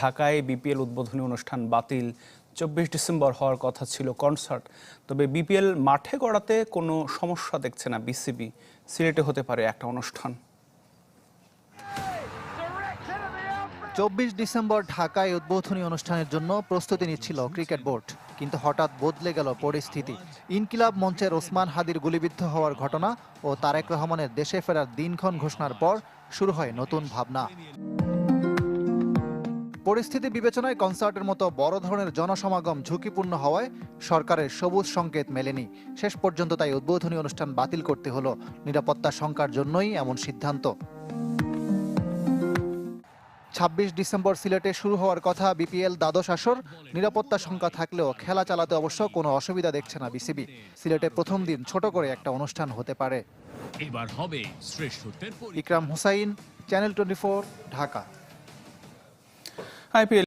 ঢাকায় বিপিএল উদ্বোধনী অনুষ্ঠান বাতিল। চব্বিশ ডিসেম্বর হওয়ার কথা ছিল কনসার্ট। তবে বিপিএল মাঠে গড়াতে কোনো সমস্যা দেখছে না বিসিবি। সিলেটে হতে পারে একটা অনুষ্ঠান। চব্বিশ ডিসেম্বর ঢাকায় উদ্বোধনী অনুষ্ঠানের জন্য প্রস্তুতি নিচ্ছিল ক্রিকেট বোর্ড। কিন্তু হঠাৎ বদলে গেল পরিস্থিতি। ইনকিলাব মঞ্চের ওসমান হাদির গুলিবিদ্ধ হওয়ার ঘটনা ও তারেক রহমানের দেশে ফেরার দিনক্ষণ ঘোষণার পর শুরু হয় নতুন ভাবনা। পরিস্থিতি বিবেচনায় কনসার্টের মতো বড় ধরনের জনসমাগম ঝুঁকিপূর্ণ হওয়ায় সরকারের সবুজ সংকেত মেলেনি। শেষ পর্যন্ত তাই উদ্বোধনী অনুষ্ঠান বাতিল করতে হলো। নিরাপত্তা শঙ্কার জন্যই এমন সিদ্ধান্ত। ছাব্বিশ ডিসেম্বর সিলেটে শুরু হওয়ার কথা বিপিএল দ্বাদশ আসর। নিরাপত্তা শঙ্কা থাকলেও খেলা চালাতে অবশ্য কোনো অসুবিধা দেখছে না বিসিবি। সিলেটে প্রথম দিন ছোট করে একটা অনুষ্ঠান হতে পারে। এবার হবে শ্রেষ্ঠত্বের Ikram Hussain channel twenty Dhaka. IPL.